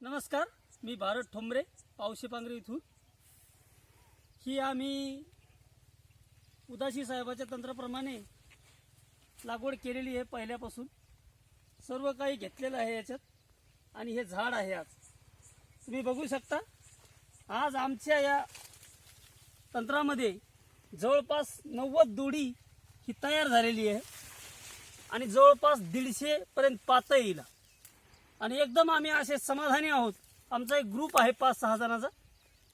नमस्कार मी भारत ठोंबरे पावशेपांगरे इथून. ही आम्ही उदासी साहेबाच्या तंत्राप्रमाणे लागवड केलेली आहे पहिल्यापासून. सर्व काही घेतलेलं आहे याच्यात आणि हे झाड आहे आज. तुम्ही बघू शकता आज आमच्या या तंत्रामध्ये जवळपास नव्वद दोडी ही तयार झालेली आहे आणि जवळपास दीडशेपर्यंत पातं येईल. आणि एकदम आम्ही असे समाधानी आहोत. आमचा एक ग्रुप आहे पाच सहा जणांचा.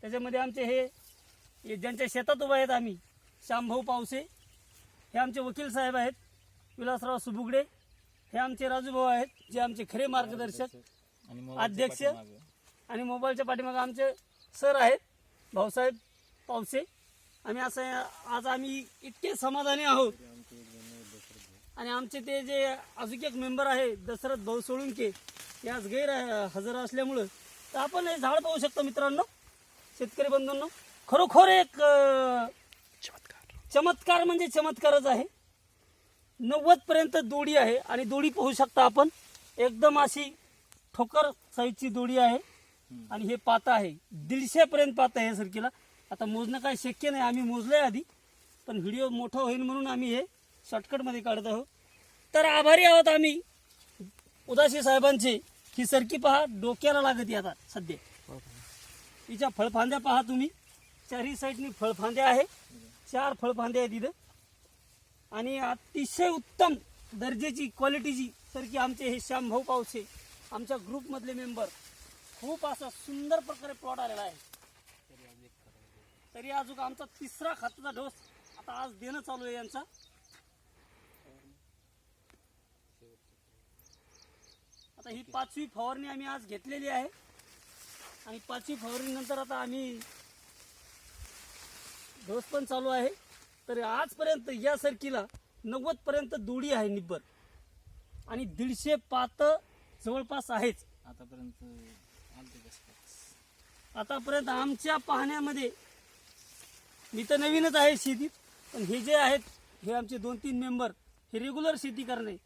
त्याच्यामध्ये आमचे हे ज्यांच्या शेतात उभे आहेत आम्ही श्यामभाऊ पावसे हे आमचे वकील साहेब आहेत विलासराव सुबुगडे हे आमचे राजूभाऊ आहेत जे आमचे खरे मार्गदर्शक अध्यक्ष. आणि मोबाईलच्या पाठीमागे आमचे सर आहेत भाऊसाहेब पावसे. आम्ही असं आज आम्ही इतके समाधानी आहोत. आणि आमचे ते जे अजून एक मेंबर आहे दशरथ भाऊ सोळुंके ते आज गैर हजर असल्यामुळं तर आपण हे झाड पाहू शकतो मित्रांनो. शेतकरी बंधूंनो खरोखर एक चमत्कार चमत्कार म्हणजे चमत्कारच आहे. नव्वद पर्यंत दोडी आहे आणि दोडी पाहू शकता आपण. एकदम अशी ठोकर साईजची दोडी आहे. आणि हे पात आहे. दीडशेपर्यंत पातं आहे सरकीला. आता मोजणं काय शक्य नाही. आम्ही मोजलंय आधी. पण व्हिडिओ मोठा होईल म्हणून आम्ही हे शॉर्टकटमध्ये काढत आहोत. तर आभारी आहोत आम्ही. उदासी साहेबांचे ही सरकी पहा डोक्याला लागत आता सध्या. तिच्या फळफांद्या पहा तुम्ही. चारही साईडनी फळफांद्या आहे. चार फळफांद्या आहेत तिथं आणि अतिशय उत्तम दर्जेची क्वालिटीची सरकी आमचे हे श्यामभाऊ पावसे आमच्या ग्रुपमधले मेंबर खूप असा सुंदर प्रकारे प्लॉट आलेला आहे. तरी अजून आमचा तिसरा खाताचा डोस आता आज देणं चालू आहे यांचा. ही पाचवी फवारणी आम्ही आज घेतलेली आहे. आणि पाचवी फवारणीनंतर आता आम्ही डोस पण चालू आहे. तर आजपर्यंत या सरकीला नव्वद पर्यंत दोडी आहे निब्बर. आणि दीडशे पात जवळपास आहेच. आतापर्यंत आतापर्यंत आमच्या पाहण्यामध्ये मी तर नवीनच आहे शेतीत पण हे जे आहेत हे आमचे दोन तीन मेंबर हे रेग्युलर शेती करणे.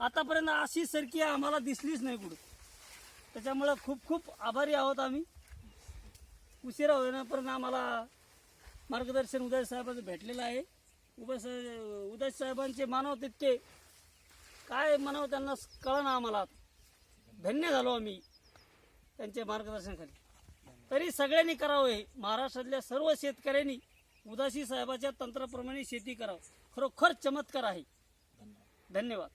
आतापर्यंत अशी सरकी आम्हाला दिसलीच नाही कुठं. त्याच्यामुळं खूप खूप आभारी आहोत आम्ही. उशिरा होण्यापर्यंत आम्हाला मार्गदर्शन उदय साहेबांचं भेटलेलं आहे. उभय साहेब उदय साहेबांचे मानव तितके काय म्हणावं त्यांना कळना आम्हाला. धन्य झालो आम्ही त्यांचे मार्गदर्शनाखाली तरी सगळ्यांनी करावं हे. महाराष्ट्रातल्या सर्व शेतकऱ्यांनी उदासी साहेबाच्या तंत्राप्रमाणे शेती करावं. खरोखर चमत्कार आहे. धन्यवाद.